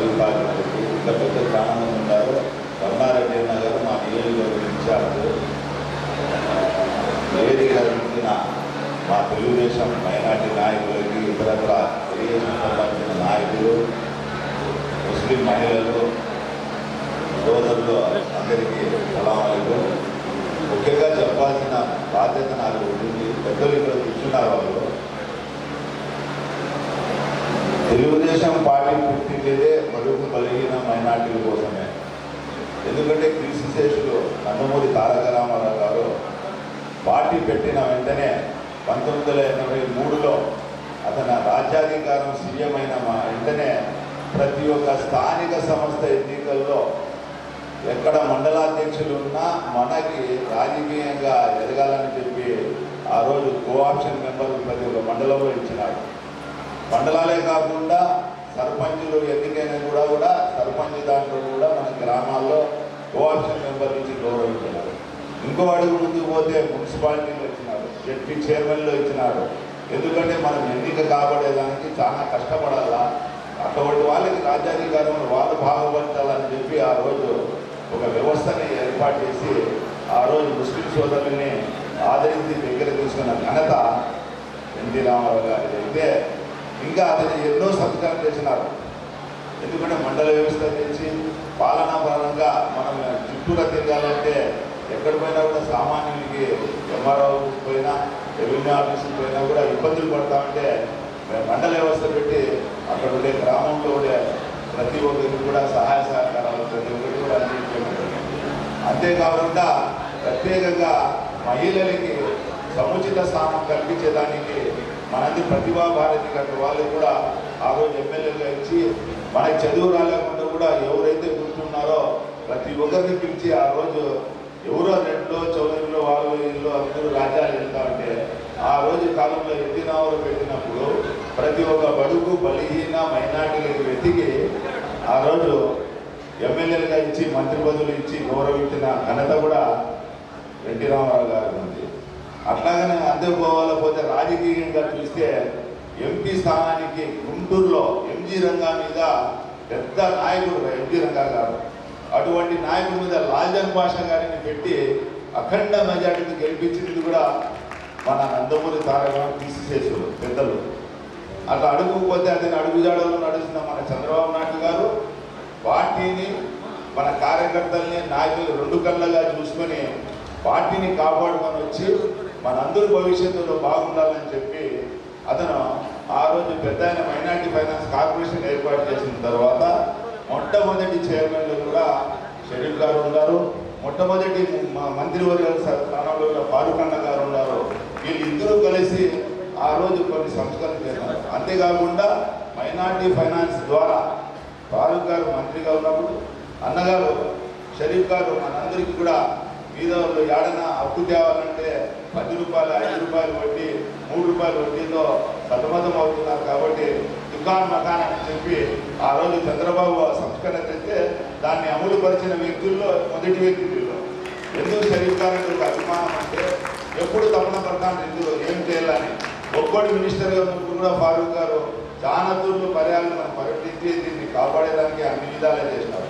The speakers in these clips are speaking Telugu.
గారికి పదవి పెద్ద స్థానంలో ఉన్నారు రమణారెడ్డి అన్న గారు మా నియోజకవర్గం ఇన్ఛార్జ్ వేదిక అలంకరించిన మా తెలుగుదేశం మైనార్టీ నాయకులకి ఇతరత్ర తెలుగుదేశం సంబంధించిన నాయకులు ముస్లిం మహిళలు సోదరులు అందరికీ సలామాలకు ముఖ్యంగా చెప్పాల్సిన బాధ్యత నాకు ఉంటుంది పెద్దలు ఇక్కడ కూర్చున్నారు వాళ్ళు తెలుగుదేశం పార్టీ మైనార్టీల కోసమే. ఎందుకంటే కృషిశేషులు నందమూరి తారక రామారావు గారు పార్టీ పెట్టిన వెంటనే పంతొమ్మిది వందల ఎనభై మూడులో అతను రాజ్యాధికారం సీఎం అయిన వెంటనే ప్రతి ఒక్క స్థానిక సంస్థ ఎన్నికల్లో ఎక్కడ మండలాధ్యక్షులు ఉన్నా మనకి రాజకీయంగా ఎదగాలని చెప్పి ఆ రోజు కోఆప్షన్ మెంబర్లు ప్రతి ఒక్క మండలంలో ఇచ్చినాడు మండలాలే కాకుండా సర్పంచులు ఎన్నికైనా కూడా కూడా సర్పంచ్ దాంట్లో కూడా మన గ్రామాల్లో కోఆర్షన్ మెంబర్ నుంచి గౌరవించినారు ఇంకో అడుగు ముందుకు పోతే మున్సిపాలిటీలో ఇచ్చినారు జడ్పీ చైర్మన్లో ఇచ్చినారు. ఎందుకంటే మనం ఎన్నిక కాబడేదానికి చాలా కష్టపడాలా? అటువంటి వాళ్ళకి రాజ్యాధికారంలో వాళ్ళు బాగుపరచాలని చెప్పి ఆ రోజు ఒక వ్యవస్థని ఏర్పాటు చేసి ఆ రోజు ముస్లిం సోదరుల్ని ఆదరించి దగ్గర తీసుకున్న ఘనత ఎన్టీ రామారావు గారి అయితే ఇంకా అతను ఎన్నో సంస్కారం చేసినారు ఎందుకంటే మండల వ్యవస్థ నుంచి పాలనా పరంగా మనం చుట్టూరా తిరగాలంటే ఎక్కడ పోయినా కూడా సామాన్యునికి ఎంఆర్ఓ పోయినా రెవెన్యూ ఆఫీసుకి పోయినా కూడా ఇబ్బందులు పడతామంటే మేము మండల వ్యవస్థ పెట్టి అక్కడ ఉండే గ్రామంలో ఉండే ప్రతి ఒక్కరికి కూడా సహాయ సహకారాలు ప్రతి ఒక్కరికి కూడా అందించడం అంతేకాకుండా ప్రత్యేకంగా మహిళలకి సముచిత స్థానం కల్పించేదానికి మనది ప్రతిభా భారతి గంట వాళ్ళు కూడా ఆ రోజు ఎమ్మెల్యేగా ఇచ్చి మనకి చదువు రాలేకుండా కూడా ఎవరైతే గుర్తున్నారో ప్రతి ఒక్కరిని పిలిచి ఆ రోజు ఎవరో రెండులో చౌదరిలో వాళ్ళు ఇల్లు అందరూ రాజ్యాలు వెళ్తా ఉంటే ఆ రోజు కాలంలో ఎత్తినావులు పెట్టినప్పుడు ప్రతి ఒక్క బడుగు బలిహీన మైనార్టీలకు వెతికి ఆ రోజు ఎమ్మెల్యేలుగా ఇచ్చి మంత్రి పదవులు ఇచ్చి గౌరవించిన ఘనత కూడా ఎన్టీ రామారావు గారు ఉంది. అట్లాగనే అంతే పోవాలో పోతే రాజకీయంగా చూస్తే ఎంపీ స్థానానికి గుంటూరులో ఎంజీ రంగా మీద పెద్ద నాయకుడు ఎంజీ రంగా గారు. అటువంటి నాయకుడి మీద లాల్జన్ భాష గారిని పెట్టి అఖండ మెజార్టీని గెలిపించింది కూడా మన నందమూరి తారక తీసేసు పెద్దలు అట్లా అడుగుపోతే అతని అడుగుజాడలో నడుస్తున్న మన చంద్రబాబు నాయుడు గారు పార్టీని మన కార్యకర్తల్ని నాయకులు రెండు కళ్ళగా చూసుకొని పార్టీని కాపాడుకొని వచ్చి మనందరి భవిష్యత్తులో బాగుండాలని చెప్పి అతను రోజు పెద్ద ఆయన మైనార్టీ ఫైనాన్స్ కార్పొరేషన్ ఏర్పాటు చేసిన తర్వాత మొట్టమొదటి చైర్మన్లు కూడా షెడ్యూల్ గారు ఉన్నారు. మొట్టమొదటి మంత్రివర్గ స్థానంలో ఉన్న ఫారూక్ అన్న గారు ఉన్నారు. వీళ్ళిద్దరూ కలిసి ఆ రోజు కొన్ని సంస్కరణలు చేశారు. అంతేకాకుండా మైనార్టీ ఫైనాన్స్ ద్వారా ఫారూక్ గారు మంత్రిగా ఉన్నప్పుడు అన్నగారు షరీఫ్ గారు మనందరికీ కూడా బీదవాళ్ళు ఏడైనా అప్పు తేవాలంటే పది రూపాయలు ఐదు రూపాయలు వడ్డీ మూడు రూపాయలు వడ్డీతో సతమతం అవుతున్నారు కాబట్టి దుకాణ మకాన్ అని చెప్పి ఆ రోజు చంద్రబాబు సంస్కరణ తెస్తే దాన్ని అమలు పరిచిన వ్యక్తుల్లో మొదటి వ్యక్తి వీళ్ళు. ఎందుకు షరీఫ్ అభిమానం అంటే ఎప్పుడు తమన పడతాను ఎందుకు ఏం చేయాలని ఒక్కటి మినిస్టర్గా ఉన్నప్పుడు కూడా ఫారూక్ గారు చాలా తూర్లు పర్యాలను మనం పర్యటించి దీన్ని కాపాడేదానికి అన్ని విధాలే చేసినారు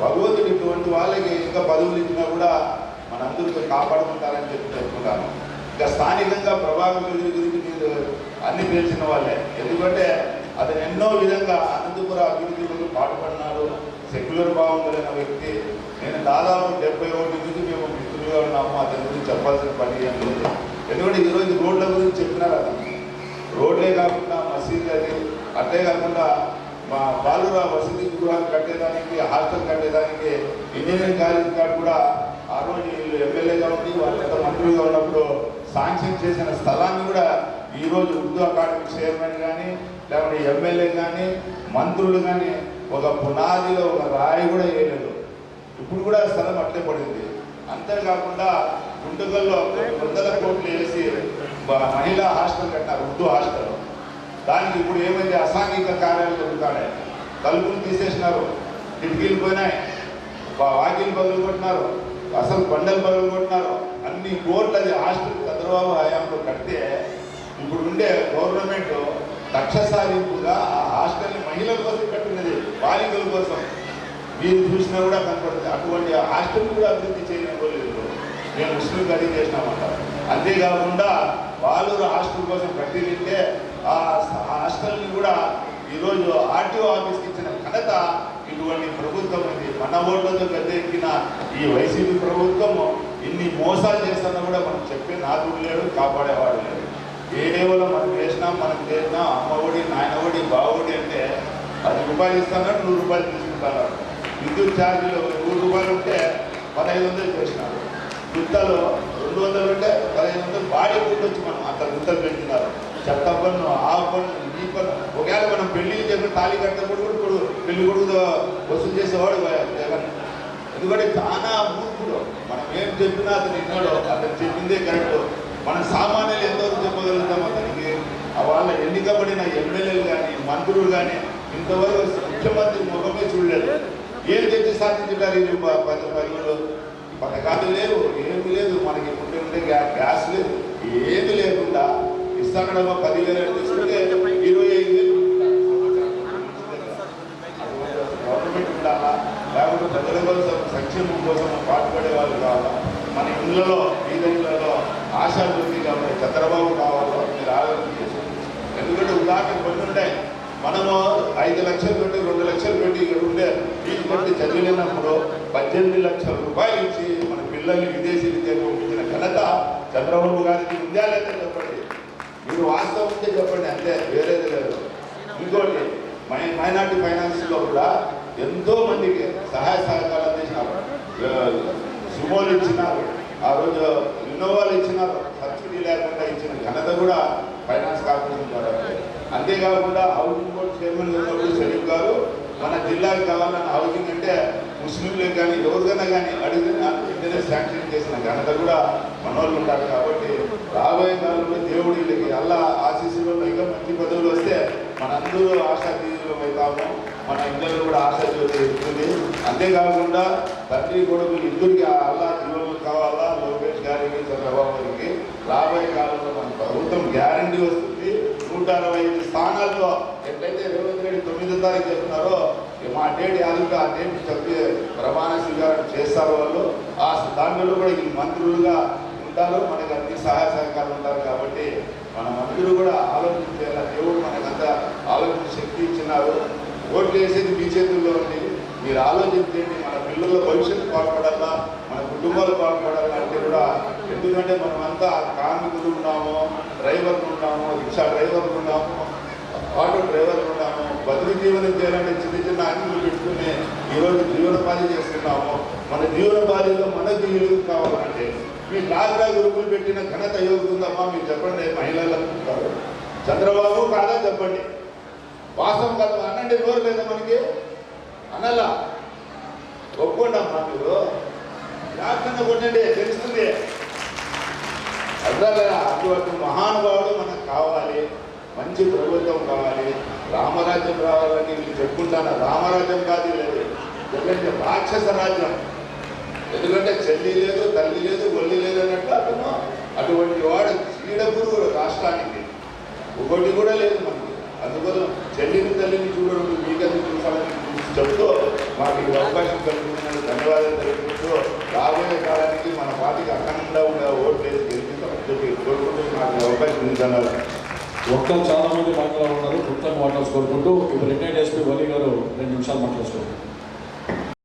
భగవంతుడు ఇటువంటి వాళ్ళకి ఇంకా పదవులు ఇచ్చినా కూడా మనందరికీ కాపాడుకుంటారని చెప్పి చెప్పుకుంటాను ఇంకా స్థానికంగా ప్రభావం గురించి మీరు అన్ని తెలిసిన వాళ్ళే. ఎందుకంటే అతను ఎన్నో విధంగా అనంతపుర అభివృద్ధిలో పాటుపడినాడు. సెక్యులర్ భావం కలిగిన వ్యక్తి. నేను దాదాపు డెబ్బై ఒకటి నుంచి మేము మిత్రులుగా ఉన్నాము. అతని గురించి చెప్పాల్సిన పని ఏం లేదు. ఎందుకంటే ఈరోజు రోడ్ల గురించి చెప్పినారు అతను. రోడ్లే కాకుండా మసీదు అది. అట్లే కాకుండా మా బాలురా వసతి గృహాలు కట్టేదానికి హాస్టల్ కట్టేదానికి ఇంజనీరింగ్ కాలేజ్ కాడ కూడా ఆ రోజు వీళ్ళు ఎమ్మెల్యేగా ఉండి వాళ్ళు ఎంత మంత్రులుగా ఉన్నప్పుడు శాంక్షన్ చేసిన స్థలాన్ని కూడా ఈరోజు ఉర్దూ అకాడమీ చైర్మన్ కానీ లేకపోతే ఎమ్మెల్యే కానీ మంత్రులు కానీ ఒక పునాదిలో ఒక రాయి కూడా వేయలేదు. ఇప్పుడు కూడా స్థలం అట్లే పడింది. అంతేకాకుండా గుంటకల్లో వందల కోట్లు వేసి మహిళా హాస్టల్ కట్టారు ఉర్దూ హాస్టల్. దానికి ఇప్పుడు ఏమైంది? అసాంఘిక కార్యాలు జరుగుతాయి తలుపులు తీసేసినారు. కిటికీలు పోయినాయి. వాకిలు పగులు కొట్టినారు. అసలు బండలు బలం కొట్టినారు. అన్ని కోర్లు అది హాస్టల్ చంద్రబాబు హయాంలో కడితే ఇప్పుడు ఉండే గవర్నమెంట్ కక్ష సాధింపుగా ఆ హాస్టల్ని మహిళల కోసం కట్టినది బాలికల కోసం. మీరు చూసినా కూడా కనపడుతుంది. అటువంటి హాస్టల్ కూడా అభివృద్ధి చేయలేదు మేము ముస్లిం కడీ చేసినామంట. అంతేకాకుండా వాళ్ళు హాస్టల్ కోసం కట్టింటే ఆ హాస్టల్ని కూడా ఈరోజు ఆర్టీఓ ఆఫీస్కి ఇటువంటి ప్రభుత్వం ఇది మన ఓట్లతో పెద్ద ఎక్కిన ఈ వైసీపీ ప్రభుత్వం ఇన్ని మోసాలు చేస్తున్నా కూడా మనం చెప్పే నాదుడు లేడు కాపాడేవాడు లేడు. కేవలం మనం చేసినా మనం చేసినా అమ్మ ఒడి నాయన ఒడి బావొడి అంటే పది రూపాయలు ఇస్తాను నూరు రూపాయలు తీసుకుంటాను విద్యుత్ ఛార్జీలు నూరు రూపాయలు ఉంటే పదహైదు వందలు చేసినారు. గుత్తలు రెండు వందలు ఉంటే పదహైదు వందలు బాడీ గుర్తొచ్చి మనం అంత గుత్తలు పెట్టినారు చెత్త పన్ను ఆ పన్ను ఈ పన్ను ఒకవేళ మనం పెళ్ళి చెప్పి తాళి కట్టినప్పుడు కూడా ఇప్పుడు పెళ్ళి కొడుకు వసూలు చేసేవాడు జగన్. ఎందుకంటే చాలా మూర్ఖుడు. మనం ఏం చెప్పినా అతను విన్నాడు. అతను చెప్పిందే కరెక్ట్. మనం సామాన్యులు ఎంతవరకు చెప్పగలుగుతాం అతనికి. వాళ్ళ ఎన్నికబడిన ఎమ్మెల్యేలు కానీ మంత్రులు కానీ ఇంతవరకు ముఖ్యమంత్రి ముఖమే చూడలేదు. ఏం చెప్పి సాధించారు ఈ పది పదిలో పథకాలు లేవు. ఏమి లేదు. మనకి ఉంటే ఉంటే గ్యాస్ లేదు. ఏమి లేదు ఇస్తానడమ్మా పదివేలు అని తీసుకుంటే ఇరవై ఐదు. వేలు గవర్నమెంట్ ఉండాలా? లేకపోతే ప్రజల కోసం సంక్షేమం కోసం పాటుపడే వాళ్ళు కావాలా? మన ఇళ్ళలో బీద ఇళ్ళలో ఆశా చంద్రబాబు కావాలో మీరు ఆలోచన ఎందుకంటే ఉదాహరణ కొన్ని ఉంటాయి. మనము ఐదు లక్షలు పెట్టి రెండు లక్షలు పెట్టి ఇక్కడ ఉండే ఫీజు చదివినప్పుడు పద్దెనిమిది లక్షల రూపాయలు ఇచ్చి మన పిల్లల్ని విదేశీ విద్యకు పంపించిన ఘనత చంద్రబాబు గారికి ఉందా లేదా చెప్పండి. మీరు వాస్తవం ఉంటే చెప్పండి అంతే వేరేది లేదు. ఇంకోటి మై మైనార్టీ ఫైనాన్స్లో కూడా ఎంతో మందికి సహాయ సహకారాలు అందించినారు. సుమోలు ఇచ్చినారు. ఆ రోజు ఇన్నోవాలు ఇచ్చినారు. సబ్సిడీ లేకుండా ఇచ్చిన ఘనత కూడా ఫైనాన్స్ కార్పొరేషన్ ద్వారా అంతేకాకుండా హౌసింగ్ బోర్డ్ చైర్మన్ ఉన్నప్పుడు షరీఫ్ గారు జిల్లాకు కావాలన్న హౌసింగ్ అంటే ముస్లింలకు కానీ ఎవరికైనా కానీ అడిగిన వెంటనే శాంక్షన్ చేసిన ఘనత కూడా మనోళ్ళు ఉంటారు కాబట్టి రాబోయే కాలంలో దేవుడి వీళ్ళకి అల్లా ఆశీస్సులలో ఇంకా మంచి పదవులు వస్తే మనందరూ ఆశాతీయులం అవుతాము మన ఇళ్ళలో కూడా ఆశాజ్యోతి ఎదుగుతుంది అంతేకాకుండా తండ్రి కొడుకు ఇద్దరికి ఆ అల్లా జీవనం కావాలా? లోకేష్ గారికి చంద్రబాబు గారికి. రాబోయే కాలంలో మన ప్రభుత్వం గ్యారంటీ వస్తుంది. నూట అరవై ఐదు స్థానాల్లో ఎట్లయితే రేవంత్ రెడ్డి తొమ్మిదో తారీఖు చెప్తున్నారో మా డేట్ యాదుగా ఆ డేట్ చెప్పి ప్రమాణ స్వీకారం చేస్తారు వాళ్ళు. ఆ దాంట్లో కూడా ఈ మంత్రులుగా ఉంటారు. మనకు అన్ని సహాయ సహకారాలు ఉంటారు కాబట్టి మన మంత్రులు కూడా ఆలోచించేలా దేవుడు మనకంతా ఆలోచన శక్తి ఇచ్చినారు. ఓట్లు వేసేది మీ చేతుల్లో ఉంది మీరు ఆలోచించేది మన పిల్లల భవిష్యత్తు బాగుపడాలా కుటుంబాలు బాగుపడాలా అంటే కూడా ఎందుకంటే మనమంతా కార్మికులు ఉన్నాము డ్రైవర్లు ఉన్నాము రిక్షా డ్రైవర్లు ఉన్నాము ఆటో డ్రైవర్లు ఉన్నాము బతుకు జీవనం చేయాలంటే చిన్న చిన్న అంగిలు పెట్టుకుని ఈరోజు జీవనోపాధి చేస్తున్నాము. మన జీవనోపాధిలో మన జీవులు కావాలంటే మీ డాక్రా గురుకులు పెట్టిన ఘనత యోగుతుందమ్మా మీరు చెప్పండి మహిళలు అనుకుంటారు. చంద్రబాబు కాదా చెప్పండి? వాస్తవం కాదు అనండి ఎవరు లేదా మనకి. అనలా. ఒప్పుకోండి అమ్మా మీరు. కొట్టండి తెలుస్తుంది. అర్థాలే అటువంటి మహానుభావుడు మనకు కావాలి మంచి ప్రభుత్వం కావాలి రామరాజ్యం రావాలని వీళ్ళు చెప్పుకుంటాను? రామరాజ్యం కాదు లేదు. ఎందుకంటే రాక్షస రాజ్యం. ఎందుకంటే చెల్లి లేదు తల్లి లేదు ఒల్లి లేదు అన్నట్టు అతను అటువంటి వాడు చీడపురుగు రాష్ట్రానికి. ఒకటి కూడా లేదు మనకి. అందుకోసం చెల్లిని తల్లిని చూడడం మీకందుకు చూసాలని ఎనిమిదిన్నర. ఒక్కరు చాలా మంది ఉన్నారు మొత్తం మాట్లాడుకుంటూ ఇప్పుడు రిటైర్డ్ ఎస్పీ వలి గారు రెండు నిమిషాలు మాట్లాడుకుంటారు